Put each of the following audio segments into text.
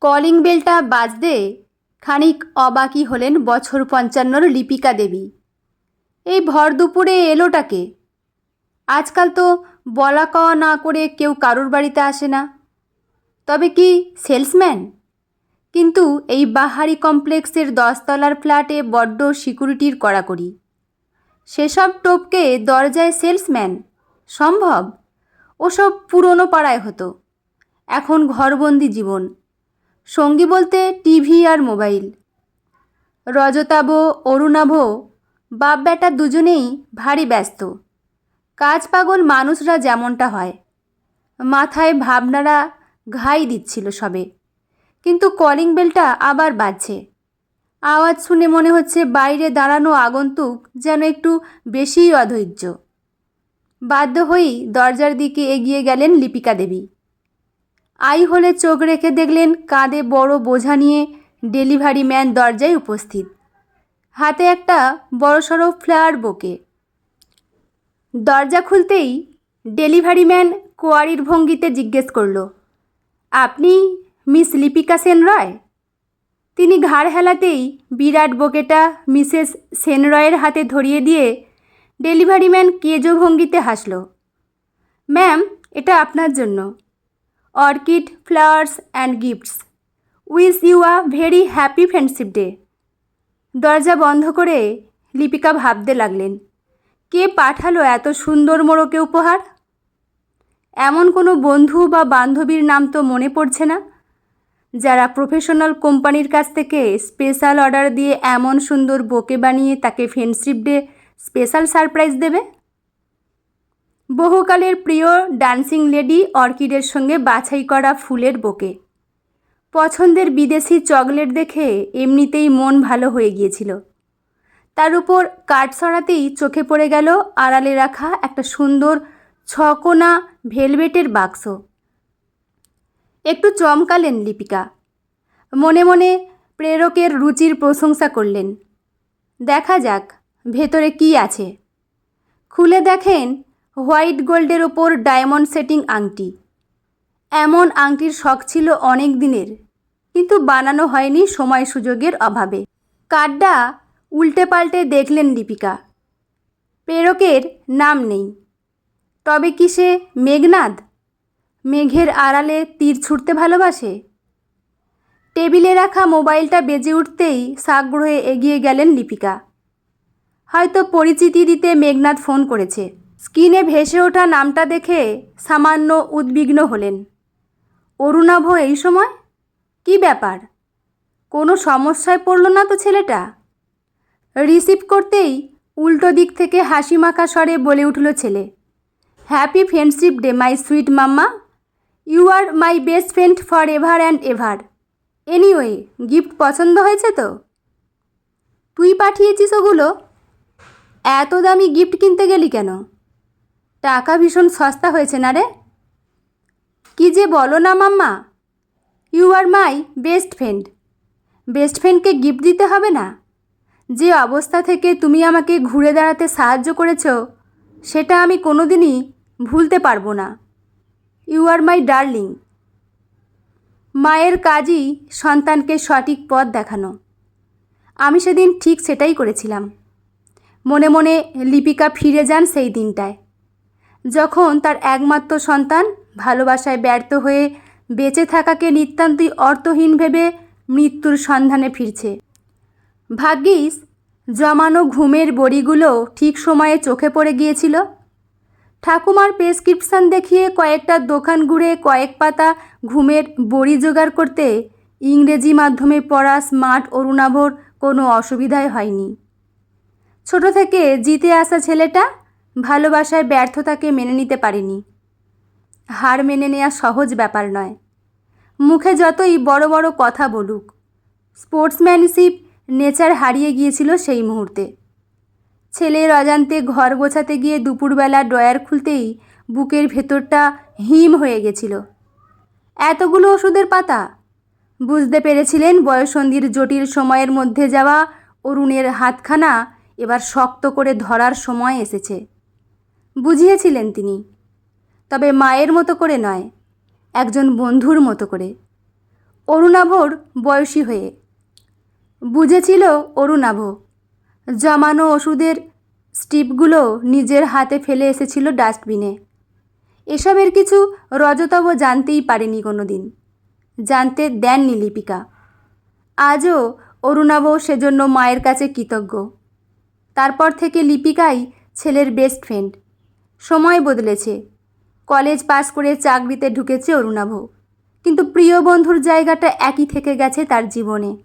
Calling বেলটা বাজতে খানিক অবাকই হলেন বছর পঞ্চান্নর লিপিকা দেবী। এই ভর দুপুরে এলোটাকে আজকাল তো বলা কওয়া না করে কেউ কারুর বাড়িতে আসে না। তবে কি সেলসম্যান? কিন্তু এই বাহারি কমপ্লেক্সের দশতলার ফ্ল্যাটে বড্ড সিকিউরিটির কড়াকড়ি। সেসব টোপকে দরজায় সেলসম্যান? সম্ভব? ওসব পুরনো পাড়ায় হতো। এখন ঘরবন্দি জীবন। সঙ্গী বলতে টিভি আর মোবাইল। রজতাভ অরুণাভ বাপ বেটা দুজনেই ভারী ব্যস্ত। কাজ পাগল মানুষরা যেমনটা হয়। মাথায় ভাবনারা ঘাই দিচ্ছিল সবে। কিন্তু কলিং বেলটা আবার বাজছে। আওয়াজ শুনে মনে হচ্ছে বাইরে দাঁড়ানো আগন্তুক যেন একটু বেশিই অধৈর্য। বাধ্য হয়েই দরজার দিকে এগিয়ে গেলেন লিপিকা দেবী। আই হলে চোখ রেখে দেখলেন কাঁধে বড় বোঝা নিয়ে ডেলিভারি ম্যান দরজায় উপস্থিত। হাতে একটা বড়সড় ফ্লায়ার বোকে। দরজা খুলতেই ডেলিভারি ম্যান কোয়ারির ভঙ্গিতে জিজ্ঞেস করল, আপনি মিস লিপিকা সেন রয় তিনি ঘাড় হেলাতেই বিরাট বোকেটা মিসেস সেন রয়ের হাতে ধরিয়ে দিয়ে ডেলিভারি ম্যান কেজো ভঙ্গিতে হাসল, ম্যাম, এটা আপনার জন্য। Orchid, flowers, and gifts. Wish you a very happy friendship day. দরজা বন্ধ করে লিপিকা ভাবতে লাগলেন, কে পাঠালো এত সুন্দর মোড়কে উপহার? এমন কোনো বন্ধু বা বান্ধবীর নাম তো মনে পড়ছে না, যারা প্রফেশনাল কোম্পানির কাছ থেকে স্পেশাল অর্ডার দিয়ে এমন সুন্দর বোকে বানিয়ে তাকে ফ্রেন্ডশিপ ডে স্পেশাল সারপ্রাইজ দেবে? বহুকালের প্রিয় ডান্সিং লেডি অর্কিডের সঙ্গে বাছাই করা ফুলের বোকে পছন্দের বিদেশি চকলেট দেখে এমনিতেই মন ভালো হয়ে গিয়েছিল। তার উপর কাঠ সরাতেই চোখে পড়ে গেল আড়ালে রাখা একটা সুন্দর ছকোনা ভেলভেটের বাক্স। একটু চমকালেন লিপিকা। মনে মনে প্রেরকের রুচির প্রশংসা করলেন। দেখা যাক, ভেতরে কি আছে। খুলে দেখেন হোয়াইট গোল্ডের ওপর ডায়মন্ড সেটিং আংটি। এমন আংটির শখ ছিল অনেক দিনের, কিন্তু বানানো হয়নি সময় সুযোগের অভাবে। কার্ডটা উল্টে পাল্টে দেখলেন লিপিকা প্রেরকের নাম নেই। তবে কি সে মেঘনাদ? মেঘের আড়ালে তীর ছুটতে ভালোবাসে? টেবিলে রাখা মোবাইলটা বেজে উঠতেই সাগ্রহে এগিয়ে গেলেন লিপিকা হয়তো পরিচিতি দিতে মেঘনাথ ফোন করেছে। স্ক্রিনে ভেসে ওঠা নামটা দেখে সামান্য উদ্বিগ্ন হলেন। অরুণাভ, এই সময়? কি ব্যাপার? কোনো সমস্যায় পড়ল না তো ছেলেটা? রিসিভ করতেই উল্টো দিক থেকে হাসি মাখা স্বরে বলে উঠল ছেলে happy friendship day my sweet mamma you are my best friend for ever and ever anyway gift পছন্দ হয়েছে তো? তুই পাঠিয়েছিস ওগুলো? এত দামি গিফট কিনতে গেলি কেন? টাকা ভীষণ সস্তা হয়েছে না রে? কি যে বলো না mamma you are my best friend best ফ্রেন্ডকে গিফট দিতে হবে না। যে অবস্থা থেকে তুমি আমাকে ঘুরে দাঁড়াতে সাহায্য করেছ, সেটা আমি কোনোদিনই ভুলতে পারব না। ইউ আর মাই ডার্লিং মায়ের কাজই সন্তানকে সঠিক পথ দেখানো। আমি সেদিন ঠিক সেটাই করেছিলাম। মনে মনে লিপিকা ফিরে যান সেই দিনটায়। যখন তার একমাত্র সন্তান ভালোবাসায় ব্যর্থ হয়ে বেঁচে থাকাকে নিতান্তই অর্থহীন ভেবে মৃত্যুর সন্ধানে ফিরছে। ভাগ্যিস, জমানো ঘুমের বড়িগুলো ঠিক সময়ে চোখে পড়ে গিয়েছিল। ঠাকুমার প্রেসক্রিপশান দেখিয়ে কয়েকটা দোকান ঘুরে কয়েক পাতা ঘুমের বড়ি জোগাড় করতে ইংরেজি মাধ্যমে পড়া স্মার্ট অরুণাভর কোনো অসুবিধাই হয়নি। ছোট থেকে জিতে আসা ছেলেটা ভালোবাসায় ব্যর্থতাকে মেনে নিতে পারেনি। হার মেনে নেওয়া সহজ ব্যাপার নয়। মুখে যতই বড় বড় কথা বলুক, স্পোর্টসম্যানশিপ নেচার হারিয়ে গিয়েছিল সেই মুহূর্তে। ছেলের অজান্তে ঘর গোছাতে গিয়ে দুপুরবেলা ড্রয়ার খুলতেই বুকের ভেতরটা হিম হয়ে গেছিল। এতগুলো ওষুধের পাতা? বুঝতে পেরেছিলেন বয়সন্ধির জটিল সময়ের মধ্যে যাওয়া অরুণের হাতখানা এবার শক্ত করে ধরার সময় এসেছে। বুঝিয়েছিলেন তিনি। তবে মায়ের মতো করে নয়, একজন বন্ধুর মতো করে। অরুণাভর বয়সী হয়ে। বুঝেছিল অরুণাভ, জমানো ওষুধের স্টিপগুলো নিজের হাতে ফেলে এসেছিল ডাস্টবিনে। এসবের কিছু রজতব জানতেই পারেনি কোনো দিন জানতে দেননি লিপিকা। আজও অরুণাভ সেজন্য মায়ের কাছে কৃতজ্ঞ। তারপর থেকে লিপিকাই ছেলের বেস্ট ফ্রেন্ড সময় বদলেছে। কলেজ পাশ করে চাকরিতে ঢুকেছে অরুণাভ। কিন্তু প্রিয় বন্ধুর জায়গাটা একই থেকে গেছে তার জীবনে।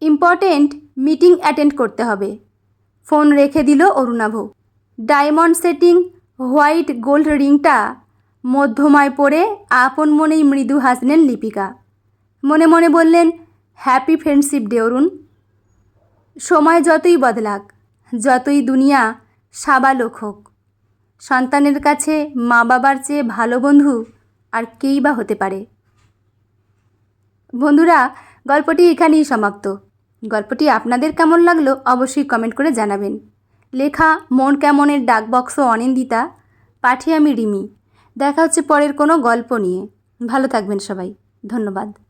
ইম্পর্টেন্ট মিটিং অ্যাটেন্ড করতে হবে। ফোন রেখে দিল Arunabha. Diamond setting, white gold রিংটা মধ্যমায় পড়ে আপন মনেই মৃদু হাসলেন লিপিকা। মনে মনে বললেন হ্যাপি ফ্রেন্ডশিপ ডে অরুণ। সময় যতই বদলাক, যতই দুনিয়া সাবালোক হোক। সন্তানের কাছে মা বাবার চেয়ে ভালো বন্ধু আর কেই বা হতে পারে? বন্ধুরা, গল্পটি এখানেই সমাপ্ত। গল্পটি আপনাদের কেমন লাগল অবশ্যই কমেন্ট করে জানাবেন। লেখা মন কেমনের ডাকবক্স অনিন্দিতা, পাঠিয়ে আমি রিমি। দেখা হচ্ছে পরের কোনো গল্প নিয়ে। ভালো থাকবেন সবাই। ধন্যবাদ।